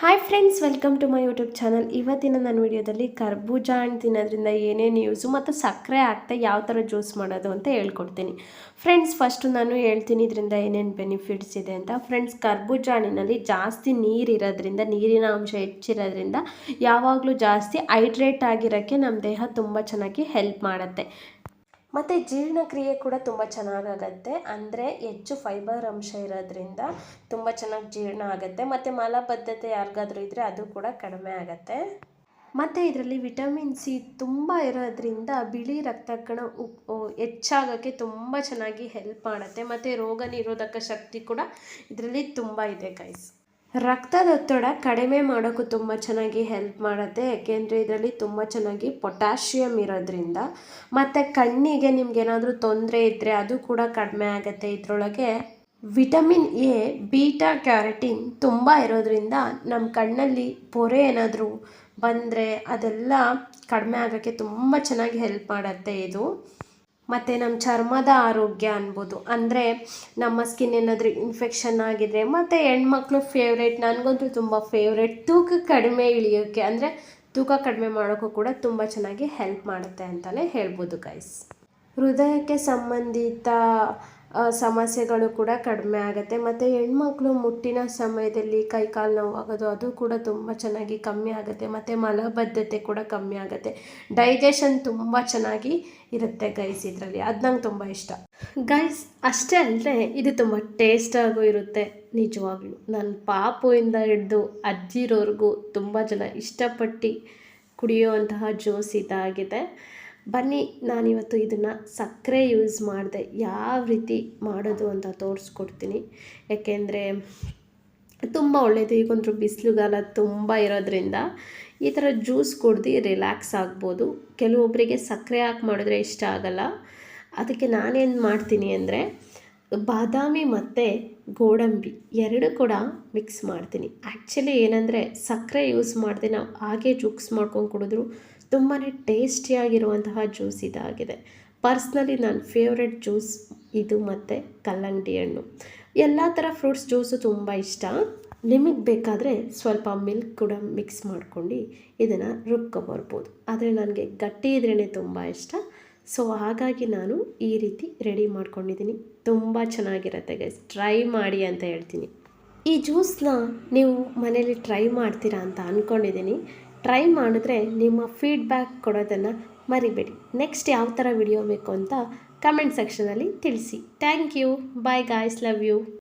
Hi friends welcome to my YouTube channel ಇವತ್ತಿನ ನನ್ನ ವಿಡಿಯೋದಲ್ಲಿ ಕರ್ಬೂಜ ಹಣ್ಣು ತಿನ್ನೋದ್ರಿಂದ ಏನೇನು ಯೂಸು ಮತ್ತು ಸಕ್ಕರೆ ಆಗ್ತಾ ಯಾವ ಥರ ಜ್ಯೂಸ್ ಮಾಡೋದು ಅಂತ ಹೇಳ್ಕೊಡ್ತೀನಿ. ಫ್ರೆಂಡ್ಸ್ ಫಸ್ಟು ನಾನು ಹೇಳ್ತೀನಿ ಇದರಿಂದ ಏನೇನು ಬೆನಿಫಿಟ್ಸ್ ಇದೆ ಅಂತ. ಫ್ರೆಂಡ್ಸ್ ಕರ್ಬೂಜ ಹಣ್ಣಿನಲ್ಲಿ ಜಾಸ್ತಿ ನೀರು ಇರೋದ್ರಿಂದ, ನೀರಿನ ಅಂಶ ಹೆಚ್ಚಿರೋದ್ರಿಂದ ಯಾವಾಗಲೂ ಜಾಸ್ತಿ ಹೈಡ್ರೇಟ್ ಆಗಿರೋಕ್ಕೆ ನಮ್ಮ ದೇಹ ತುಂಬ ಚೆನ್ನಾಗಿ ಹೆಲ್ಪ್ ಮಾಡುತ್ತೆ. ಮತ್ತು ಜೀರ್ಣಕ್ರಿಯೆ ಕೂಡ ತುಂಬ ಚೆನ್ನಾಗಾಗತ್ತೆ ಅಂದರೆ ಹೆಚ್ಚು ಫೈಬರ್ ಅಂಶ ಇರೋದ್ರಿಂದ ತುಂಬ ಚೆನ್ನಾಗಿ ಜೀರ್ಣ ಆಗುತ್ತೆ. ಮತ್ತು ಮಲಬದ್ಧತೆ ಯಾರಿಗಾದ್ರೂ ಇದ್ದರೆ ಅದು ಕೂಡ ಕಡಿಮೆ ಆಗುತ್ತೆ. ಮತ್ತು ಇದರಲ್ಲಿ ವಿಟಮಿನ್ ಸಿ ತುಂಬ ಇರೋದ್ರಿಂದ ಬಿಳಿ ರಕ್ತ ಕಣ ಹೆಚ್ಚಾಗೋಕ್ಕೆ ತುಂಬ ಚೆನ್ನಾಗಿ ಹೆಲ್ಪ್ ಮಾಡುತ್ತೆ. ಮತ್ತು ರೋಗ ನಿರೋಧಕ ಶಕ್ತಿ ಕೂಡ ಇದರಲ್ಲಿ ತುಂಬ ಇದೆ ಗೈಸ್ ರಕ್ತದೊತ್ತಡ ಕಡಿಮೆ ಮಾಡೋಕ್ಕೂ ತುಂಬ ಚೆನ್ನಾಗಿ ಹೆಲ್ಪ್ ಮಾಡುತ್ತೆ. ಯಾಕೆಂದರೆ ಇದರಲ್ಲಿ ತುಂಬ ಚೆನ್ನಾಗಿ ಪೊಟ್ಯಾಷಿಯಮ್ ಇರೋದ್ರಿಂದ ಮತ್ತು ಕಣ್ಣಿಗೆ ನಿಮ್ಗೇನಾದರೂ ತೊಂದರೆ ಇದ್ದರೆ ಅದು ಕೂಡ ಕಡಿಮೆ ಆಗುತ್ತೆ. ಇದರೊಳಗೆ ವಿಟಮಿನ್ ಎ ಬೀಟಾ ಕ್ಯಾರಟಿನ್ ತುಂಬ ಇರೋದ್ರಿಂದ ನಮ್ಮ ಕಣ್ಣಲ್ಲಿ ಪೊರೆ ಏನಾದರೂ ಬಂದರೆ ಅದೆಲ್ಲ ಕಡಿಮೆ ಆಗೋಕ್ಕೆ ತುಂಬ ಚೆನ್ನಾಗಿ ಹೆಲ್ಪ್ ಮಾಡುತ್ತೆ ಇದು. ಮತ್ತು ನಮ್ಮ ಚರ್ಮದ ಆರೋಗ್ಯ ಅನ್ಬೋದು. ಅಂದರೆ ನಮ್ಮ ಸ್ಕಿನ್ ಏನಾದರೂ ಇನ್ಫೆಕ್ಷನ್ ಆಗಿದ್ರೆ ಮತ್ತು ಹೆಣ್ಮಕ್ಳು ಫೇವ್ರೇಟ್ ನನಗಂತೂ ತುಂಬ ಫೇವ್ರೇಟ್ ತೂಕ ಕಡಿಮೆ ಇಳಿಯೋಕ್ಕೆ ಅಂದರೆ ತೂಕ ಕಡಿಮೆ ಮಾಡೋಕ್ಕೂ ಕೂಡ ತುಂಬ ಚೆನ್ನಾಗಿ ಹೆಲ್ಪ್ ಮಾಡುತ್ತೆ ಅಂತಲೇ ಹೇಳ್ಬೋದು ಗೈಸ್ ಹೃದಯಕ್ಕೆ ಸಂಬಂಧಿತ ಸಮಸ್ಯೆಗಳು ಕೂಡ ಕಡಿಮೆ ಆಗುತ್ತೆ. ಮತ್ತು ಹೆಣ್ಮಕ್ಳು ಮುಟ್ಟಿನ ಸಮಯದಲ್ಲಿ ಕೈ ಕಾಲು ನೋವಾಗೋದು ಅದು ಕೂಡ ತುಂಬ ಚೆನ್ನಾಗಿ ಕಮ್ಮಿ ಆಗುತ್ತೆ. ಮತ್ತು ಮಲಬದ್ಧತೆ ಕೂಡ ಕಮ್ಮಿ ಆಗುತ್ತೆ. ಡೈಜೆಷನ್ ತುಂಬ ಚೆನ್ನಾಗಿ ಇರುತ್ತೆ ಗೈಸ್ ಇದರಲ್ಲಿ. ಅದು ನಂಗೆ ತುಂಬ ಇಷ್ಟ. ಗೈಸ್ ಅಷ್ಟೇ ಅಲ್ಲದೆ ಇದು ತುಂಬ ಟೇಸ್ಟಾಗೂ ಇರುತ್ತೆ. ನಿಜವಾಗ್ಲೂ. ನನ್ನ ಪಾಪುವಿಂದ ಹಿಡಿದು ಅಜ್ಜಿರೋರ್ಗೂ ತುಂಬ ಜನ ಇಷ್ಟಪಟ್ಟು ಕುಡಿಯುವಂತಹ ಜ್ಯೂಸ್ ಇದಾಗಿದೆ. ಬನ್ನಿ, ನಾನಿವತ್ತು ಇದನ್ನು ಸಕ್ಕರೆ ಯೂಸ್ ಮಾಡಿದೆ. ಯಾವ ರೀತಿ ಮಾಡೋದು ಅಂತ ತೋರಿಸ್ಕೊಡ್ತೀನಿ. ಯಾಕೆಂದರೆ ತುಂಬ ಒಳ್ಳೆಯದು ಈಗೊಂದು ಬಿಸಿಲುಗಾಲ ತುಂಬ ಇರೋದ್ರಿಂದ ಈ ಥರ ಜ್ಯೂಸ್ ಕುಡ್ದು ರಿಲ್ಯಾಕ್ಸ್ ಆಗ್ಬೋದು. ಕೆಲವೊಬ್ಬರಿಗೆ ಸಕ್ಕರೆ ಹಾಕಿ ಮಾಡಿದ್ರೆ ಇಷ್ಟ ಆಗಲ್ಲ. ಅದಕ್ಕೆ ನಾನೇನು ಮಾಡ್ತೀನಿ ಅಂದರೆ, ಬಾದಾಮಿ ಮತ್ತು ಗೋಡಂಬಿ ಎರಡು ಕೂಡ ಮಿಕ್ಸ್ ಮಾಡ್ತೀನಿ. ಆ್ಯಕ್ಚುಲಿ ಏನಂದರೆ ಸಕ್ಕರೆ ಯೂಸ್ ಮಾಡಿದೆ ನಾವು ಹಾಗೆ ಜ್ಯೂಸ್ ಮಾಡ್ಕೊಂಡು ಕುಡಿದ್ರು ತುಂಬಾ ಟೇಸ್ಟಿಯಾಗಿರುವಂತಹ ಜ್ಯೂಸ್ ಇದಾಗಿದೆ. ಪರ್ಸ್ನಲಿ ನನ್ನ ಫೇವ್ರೆಟ್ ಜ್ಯೂಸ್ ಇದು ಮತ್ತು ಕಲ್ಲಂಗಡಿ ಹಣ್ಣು. ಎಲ್ಲ ಥರ ಫ್ರೂಟ್ಸ್ ಜ್ಯೂಸು ತುಂಬ ಇಷ್ಟ. ನಿಮಗೆ ಬೇಕಾದರೆ ಸ್ವಲ್ಪ ಮಿಲ್ಕ್ ಕೂಡ ಮಿಕ್ಸ್ ಮಾಡ್ಕೊಂಡು ಇದನ್ನು ರುಬ್ಕೊಬರ್ಬೋದು ಆದರೆ ನನಗೆ ಗಟ್ಟಿ ಇದ್ರೇ ತುಂಬ ಇಷ್ಟ. ಸೊ ಹಾಗಾಗಿ ನಾನು ಈ ರೀತಿ ರೆಡಿ ಮಾಡ್ಕೊಂಡಿದ್ದೀನಿ. ತುಂಬ ಚೆನ್ನಾಗಿರುತ್ತೆ ಗೈಸ್ ಟ್ರೈ ಮಾಡಿ ಅಂತ ಹೇಳ್ತೀನಿ. ಈ ಜ್ಯೂಸನ್ನ ನೀವು ಮನೇಲಿ ಟ್ರೈ ಮಾಡ್ತೀರಾ ಅಂತ ಅಂದ್ಕೊಂಡಿದ್ದೀನಿ ಟ್ರೈ ಮಾಡಿದ್ರೆ ನಿಮ್ಮ ಫೀಡ್ಬ್ಯಾಕ್ ಕೊಡೋದನ್ನು ಮರಿಬೇಡಿ. ನೆಕ್ಸ್ಟ್ ಯಾವ ಥರ ವಿಡಿಯೋ ಬೇಕು ಅಂತ ಕಮೆಂಟ್ ಸೆಕ್ಷನಲ್ಲಿ ತಿಳಿಸಿ. Thank you bye guys love you